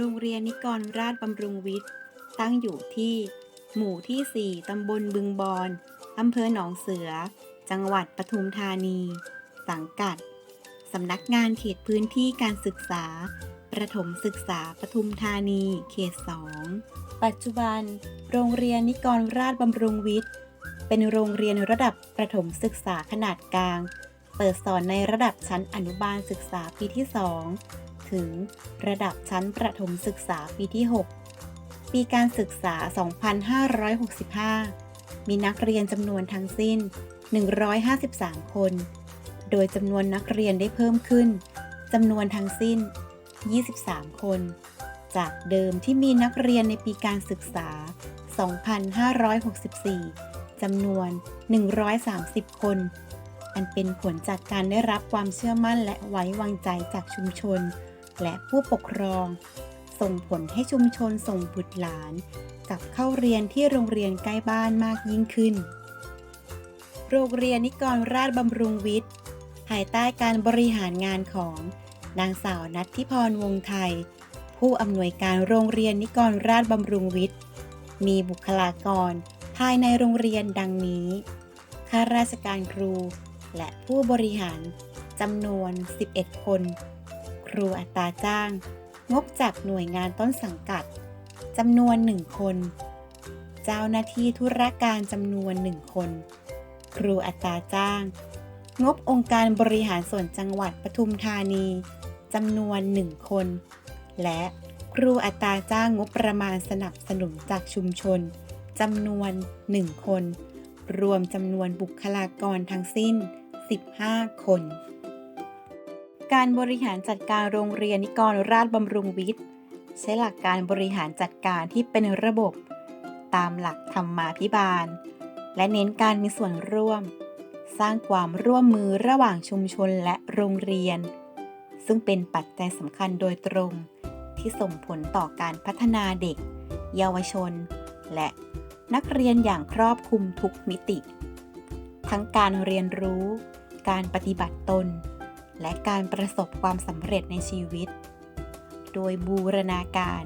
โรงเรียนนิกรราชบำรุงวิทย์ ตั้งอยู่ที่ หมู่ที่ 4 ตำบลบึงบอน อำเภอหนองเสือ จังหวัดปทุมธานี สังกัด สำนักงานเขตพื้นที่การศึกษา ประถมศึกษาปทุมธานีเขต 2 ปัจจุบัน โรงเรียนนิกรราชบำรุงวิทย์ เป็นโรงเรียนระดับประถมศึกษาขนาดกลาง เปิดสอนในระดับชั้นอนุบาลศึกษาปีที่ 2 ถึง ระดับชั้นประถมศึกษาปีที่ 6 ปีการศึกษา 2565 มีนักเรียนจำนวนทั้งสิ้น 153 คน โดยจำนวนนักเรียนได้เพิ่มขึ้นจำนวนทั้งสิ้น 23 คน จากเดิมที่มีนักเรียนในปีการศึกษา 2564 จำนวน 130 คน อันเป็นผลจากการได้รับความเชื่อมั่นและไว้วางใจจากชุมชน และผู้ปกครอง ส่งผลให้ชุมชนส่งบุตรหลาน กลับเข้าเรียนที่โรงเรียนใกล้บ้านมากยิ่งขึ้น โรงเรียนนิกรราชบำรุงวิทย์ ภายใต้การบริหารงานของ นางสาวนัทธิพรวงศ์ไทย ผู้อำนวยการโรงเรียนนิกรราชบำรุงวิทย์ มีบุคลากร ภายในโรงเรียนดังนี้ข้าราชการครู และผู้บริหารจำนวน 11 คน ครูอัตราจ้าง งบจากหน่วยงานต้นสังกัดจำนวน1คน เจ้าหน้าที่ธุรการจำนวน1คน ครูอัตราจ้าง งบองค์การบริหารส่วนจังหวัดปทุมธานีจำนวน1คน และครูอัตราจ้างงบประมาณสนับสนุนจากชุมชนจำนวน1คน รวมจำนวนบุคลากรทั้งสิ้น 15 คน การบริหารจัดการโรงเรียนนิกรราชบำรุงวิทย์ ใช้หลักการบริหารจัดการที่เป็นระบบ ตามหลักธรรมาภิบาล และเน้นการมีส่วนร่วม สร้างความร่วมมือระหว่างชุมชนและโรงเรียน ซึ่งเป็นปัจจัยสำคัญโดยตรง ที่ส่งผลต่อการพัฒนาเด็ก เยาวชน และนักเรียนอย่างครอบคลุมทุกมิติ ทั้งการเรียนรู้ การปฏิบัติตน และการประสบความสำเร็จในชีวิต โดยบูรณาการ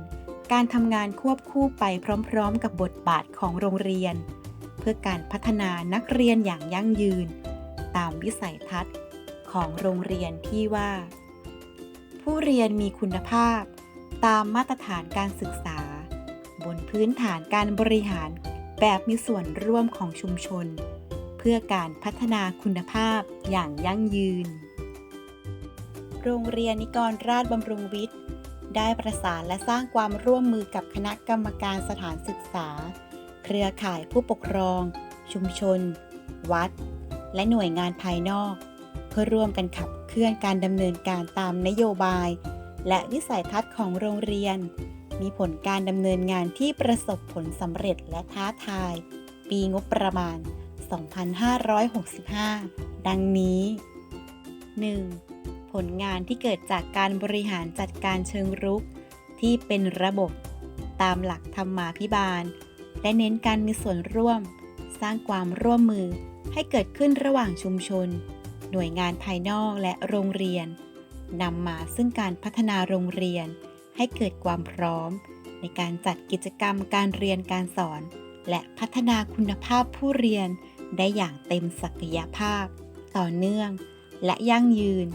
การทำงานควบคู่ไปพร้อมๆ กับบทบาทของโรงเรียน เพื่อการพัฒนานักเรียนอย่างยั่งยืน ตามวิสัยทัศน์ของโรงเรียนที่ว่า ผู้เรียนมีคุณภาพ ตามมาตรฐานการศึกษา บนพื้นฐานการบริหารแบบมีส่วนร่วมของชุมชน เพื่อการพัฒนาคุณภาพอย่างยั่งยืน โรงเรียนนิกรราชบำรุงวิทย์ ได้ประสานและสร้างความร่วมมือกับคณะกรรมการสถานศึกษา เครือข่ายผู้ปกครอง ชุมชน วัด และหน่วยงานภายนอก เพื่อร่วมกันขับเคลื่อนการดำเนินการตามนโยบาย และวิสัยทัศน์ของโรงเรียน มีผลการดำเนินงานที่ประสบผลสำเร็จและท้าทาย ปีงบประมาณ 2565 ดังนี้ 1. ผลงานที่เกิดจากการบริหารจัดการเชิงรุก ที่เป็นระบบตามหลักธรรมาภิบาล และเน้นการมีส่วนร่วม สร้างความร่วมมือให้เกิดขึ้นระหว่างชุมชน หน่วยงานภายนอกและโรงเรียนนำมาซึ่งการพัฒนาโรงเรียน ให้เกิดความพร้อม ในการจัดกิจกรรมการเรียนการสอน และพัฒนาคุณภาพผู้เรียนได้อย่างเต็มศักยภาพ ต่อเนื่อง และยั่งยืน